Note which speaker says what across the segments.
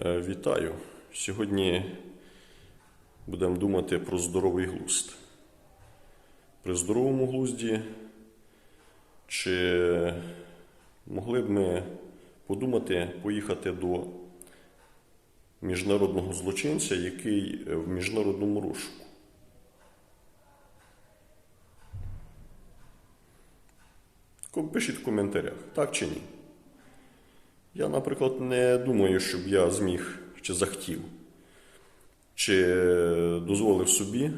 Speaker 1: Е, Вітаю! Сьогодні будемо думати про здоровий глузд. При здоровому глузді чи могли б ми подумати поїхати до міжнародного злочинця, який в міжнародному розшуку? Пишіть в коментарях, так чи ні. Я, наприклад, не думаю, щоб я зміг чи захотів, чи дозволив собі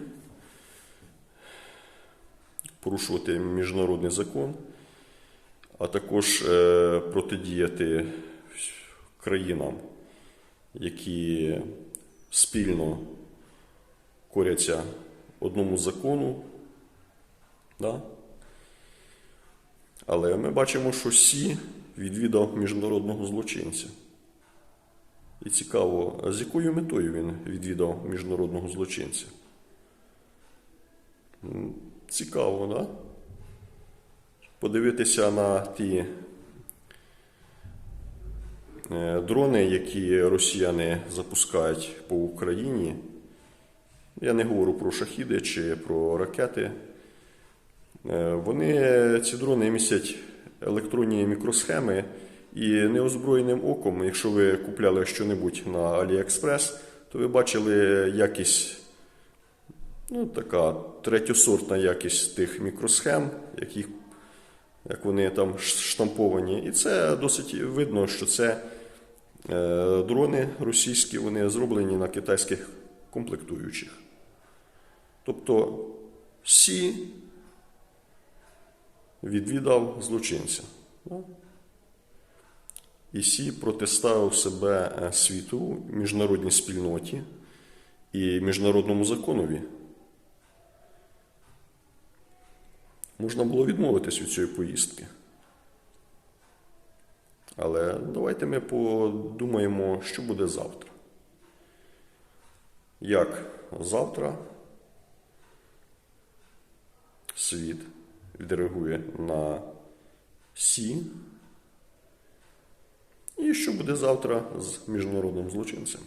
Speaker 1: порушувати міжнародний закон, а також е, протидіяти країнам, які спільно коряться одному закону. Да? Але ми бачимо, що Сі відвідав міжнародного злочинця. І цікаво, з якою метою він відвідав міжнародного злочинця? Цікаво, да? Подивитися на ті е, дрони, які росіяни запускають по Україні. Я не говорю про шахіди чи про ракети. Е, Вони ці дрони містять електронні мікросхеми, і неозброєним оком, якщо ви купляли щонебудь на AliExpress, то ви бачили якість, ну така третьосортна якість тих мікросхем, яких, як вони там штамповані. І це досить видно, що це е, дрони російські, вони зроблені на китайських комплектуючих. Тобто Сі відвідав злочинця. Ну, І Сі протиставив себе е, світу, міжнародній спільноті і міжнародному законові. Можна було відмовитись від цієї поїздки. Але давайте ми подумаємо, що буде завтра. Як завтра світ відреагує на Сі. І що буде завтра з міжнародним злочинцем?